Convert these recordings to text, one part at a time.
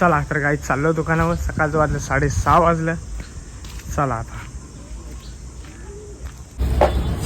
चला तर काही चाललो दुकानावर. सकाळचं वाजलं साडेसहा वाजलं. चला आता.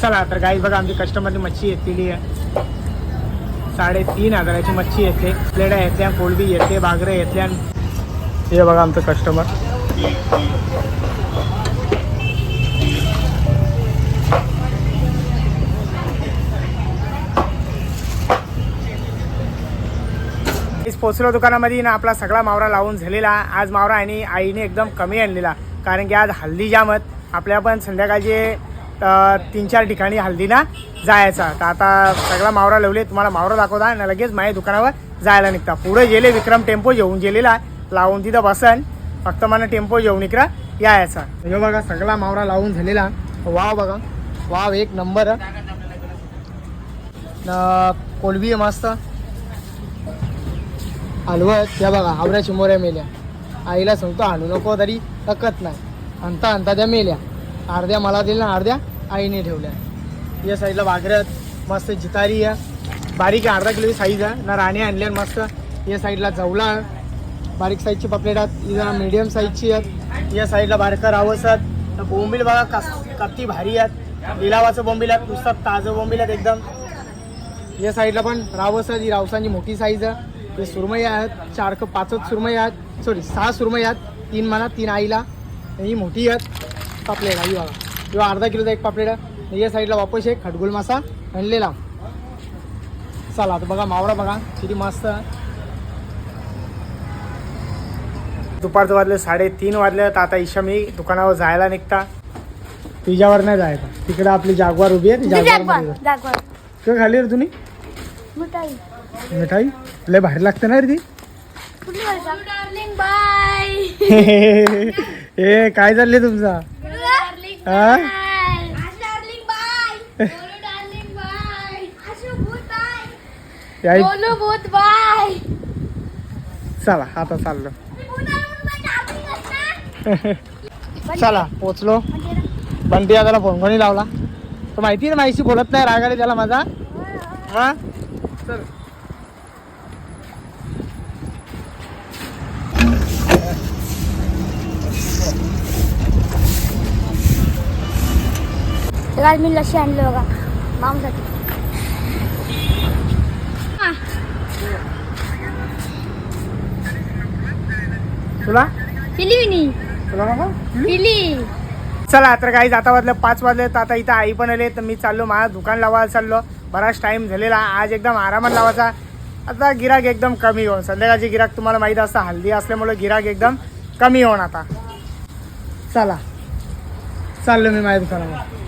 चला तर काही बघा आमची कस्टमरची मच्छी येतलेली आहे. साडेतीन हजाराची मच्छी येते. प्लेड्या येत्या कोळबी येते बागरे येते. हे बघा आमचं कस्टमर पोचलो दुकानामध्ये ना आपला सगळा मावरा लावून झालेला. आज मावरा आणि आईने एकदम कमी आणलेला. कारण की आज हल्दी जामत. आपल्या पण संध्याकाळचे तीन चार ठिकाणी हल्दीना जायचा. तर आता सगळा मावरा लावले. तुम्हाला मावरा दाखवता आणि लगेच माझ्या दुकानावर जायला निघता. पुढे गेले विक्रम टेम्पो जेवून गेलेला. लावून तिथं बसन. फक्त मला टेम्पो जेवून इकडं यायचा. हे बघा सगळा मावरा लावून झालेला. वाव बघा. वाव एक नंबर. कोलबी आहे मस्त. हलवत. या बघा आवऱ्या शिमोऱ्या मेल्या. आईला सांगतो आणू नको तरी तकत नाही. आणता आणता त्या मेल्या. अर्ध्या मला दिल्या अर्ध्या आईने ठेवल्या. या साईडला वागरत मस्त जितारी आहे बारीक आहे अर्धा किलो साईज आहे. ना राणे आणल्या मस्त या साईडला जवला. बारीक साईजची पपलेट आहेत. इथं मीडियम साईजची आहेत. या साईडला बारका रावस आहेत तर बोंबील बघा कस कत्ती भारी आहेत. लिलावाचं बोंबील आहेत. नुसतं ताजं बोंबील आहेत एकदम. या साईडला पण रावस आहेत ही रावसांची मोठी साईज आहे. हे सुरमई आहेत चार क पाचच सुरमई आहेत सॉरी सहा सुरमई आहेत तीन म्हणा तीन आईला ही मोठी आहेत पापलेट ही बघा. किंवा अर्धा किलोचा एक पापलेट आहे. या साईडला वापस एक खडगुल मासा आणलेला चला आता बघा मावळा बघा किती मस्त. दुपारचं वाजले साडेतीन वाजले तर आता ईशा मी दुकानावर जायला निघता. तिच्यावर नाही जायचं. तिकडे आपली जागवार उभी आहे ती जागवार खाली रे तुम्ही? मिठाई? लय भारी लागते ना रे ती. कुठली डार्लिंग बाय. ए काय चाललंय तुमचा? हा? Darling bye. Darling bye. Ashu भूत बाय. याई बोलू भूत बाय. चला आता चाललो. चला पोचलो. बंटी त्याला फोन कोणी लावला? तो माहिती ना माहिती बोलत नाही रागाने त्याला माझा? हा. चल आज मी लशी आणलं बघा. मामसाठी तुला? पिली तुला नको? पिली? चला तर काही आता वाजलं पाच वाजले तर आता इथं आई पण आले तर मी चाललो माझं दुकान लावायला चाललो. बराच टाइम झालेला आज एकदम आरामात लावायचा. आता गिराक एकदम कमी होऊन संध्याकाळची गिराक तुम्हाला माहीत असतं हल्दी असल्यामुळे गिराक एकदम कमी होऊन आता. चला. चाललो मी माझ्या दुकानावर.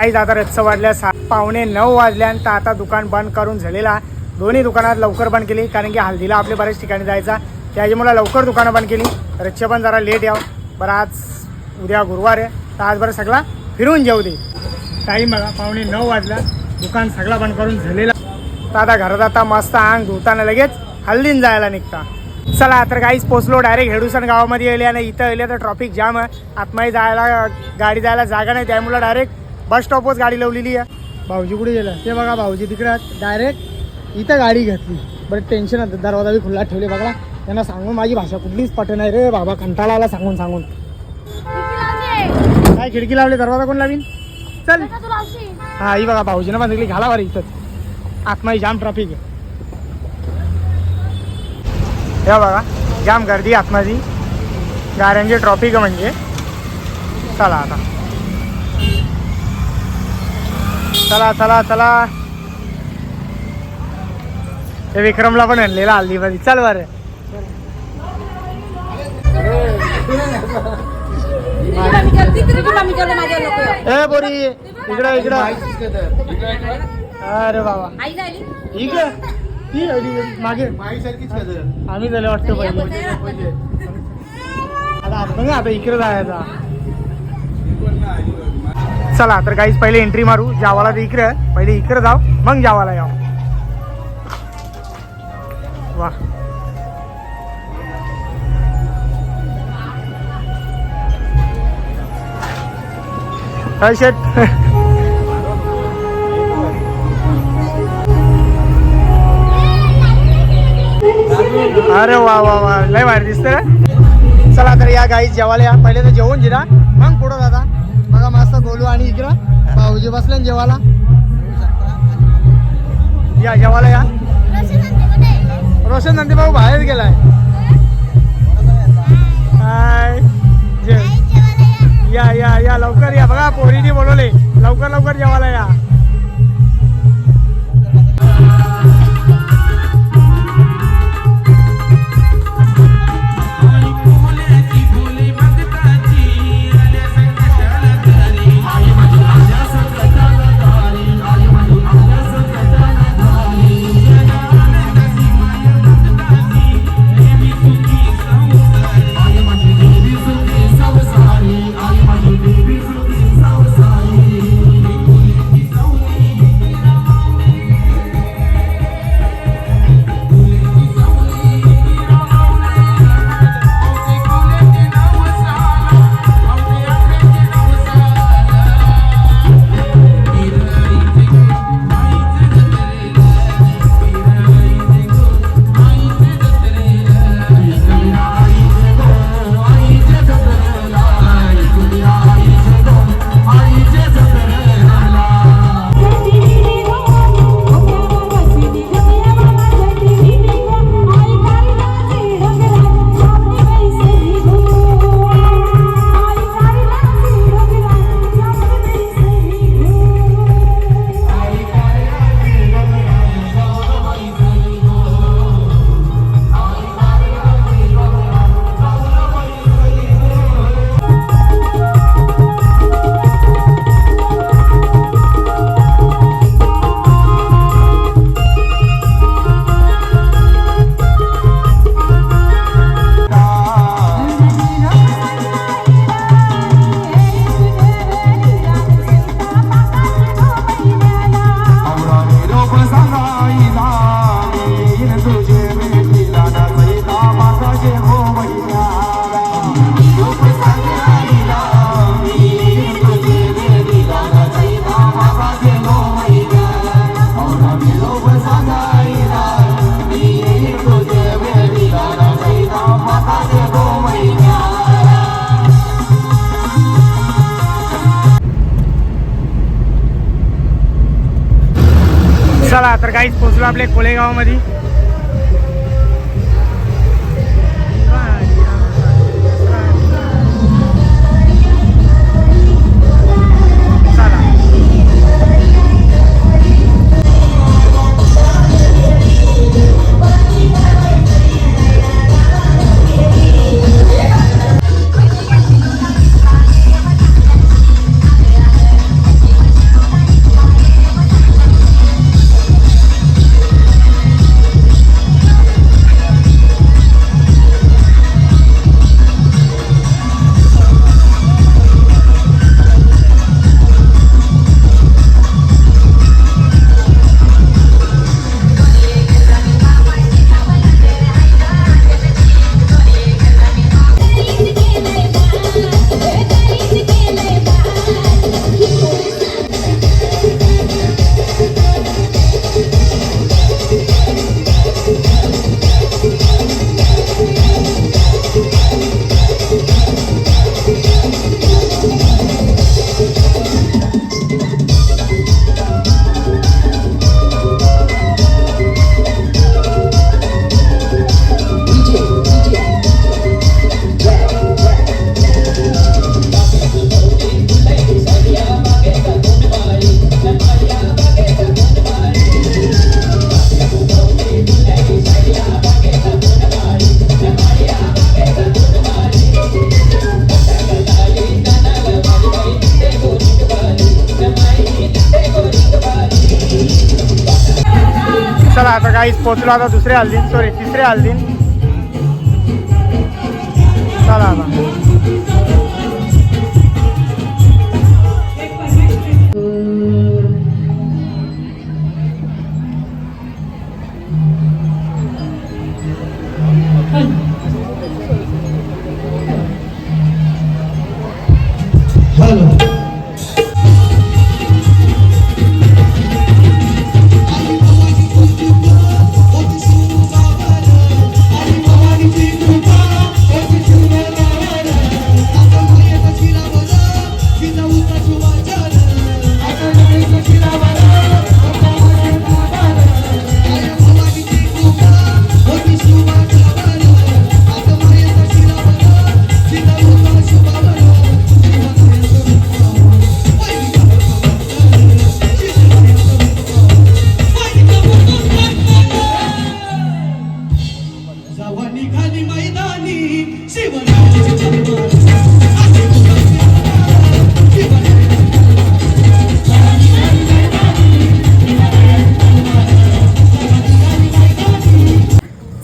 आई आता रच्च वाजल्या सा पावणे नऊ वाजल्यानंतर आता दुकान बंद करून झालेला दोन्ही दुकानात लवकर बंद केली कारण की हल्दीला आपले बऱ्याच ठिकाणी जायचा. त्याच्यामुळे लवकर दुकानं बंद केली. रच्चे पण जरा लेट याव. बरं आज उद्या गुरुवार आहे. तर आज बरं सगळा फिरून जाऊ दे. टाईम बघा पावणे नऊ वाजला. दुकान सगळा बंद करून झालेला. तर आता घरात आता मस्त अंग धुताना लगेच हल्दीन जायला निघता. चला तर काहीच पोचलो डायरेक्ट हेडुसन गावामध्ये येले आणि इथं येले तर ट्रॉफिक जाम आहे. आत्माही जायला गाडी जायला जागा नाही. त्यामुळे डायरेक्ट बस स्टॉपच गाडी लावलेली आहे. भाऊजी कुठे गेलं? ते बघा भाऊजी तिकडे डायरेक्ट इथं गाडी घेतली. बरं टेन्शन होतं दरवाजा बी खुल्ला ठेवले बघा. त्यांना सांगून माझी भाषा कुठलीच पट नाही रे बाबा कंटाळा आला सांगून सांगून. काय खिडकी लावली? दरवाजा कोण लावीन? चल. हा ही बघा भाऊजीनं बांधली घाला बरं इथं. आतमाही जाम ट्रॉफिक आहे. हे बघा जाम गर्दी आतमध्ये. गाड्यांची ट्रॉफिक म्हणजे. चला आता. चला चला चला. ते विक्रमला पण आणलेला हल्दीमध्ये चल बरं. ए बोरी इकडं इकडं. अरे बाबा. ठीक आहे ती आली मागे. आम्ही झाले वाटतं पहिले. आता आपण आता इकडे जायचा. चला तर काहीच पहिले एंट्री मारू. जावाला तर इकडे. पहिले इकडे जाऊ मग जावाला याव. वा. शेट? अरे वा वा वा. लय भारी दिसत चला तर या गाई जेवायला या. पहिले तर जेवून जिरा. मग पुढं दादा मस्त आणि इकडं. भाऊजी बसले ना जेवायला. या जेवायला या. रोशन नंदी भाऊ बाहेर गेलाय. हाय. या या या. लवकर या. बघा पोरीने बोलवले. लवकर लवकर जेवायला या. चला तर काहीच पोचलो आपल्या कोलेगावमध्ये आता काहीच पोचलो आता दुसऱ्या हल्दीन सॉरी तिसऱ्या हल्दीन चला आता।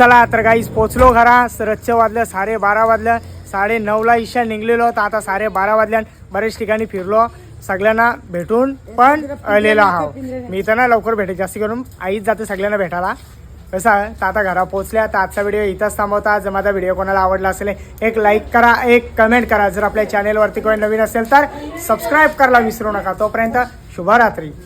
चला तर काहीच पोचलो घरा. रच्चे वाजलं साडे बारा वाजलं साडे नऊला ईशा निघलेलो. तर आता साडे बारा वाजल्यान बरेच ठिकाणी फिरलो. सगळ्यांना भेटून पण आलेलो आहो मी तर ना लवकर भेटे जास्त करून आईच जाते सगळ्यांना भेटायला. कसं? तर आता घरा पोचल्या. तर आजचा व्हिडिओ इथंच थांबवता. जर माझा व्हिडिओ कोणाला आवडला असेल एक लाईक करा एक कमेंट करा. जर आपल्या चॅनेलवरती कोणी नवीन असेल तर सबस्क्राईब करायला विसरू नका. तोपर्यंत शुभरात्री.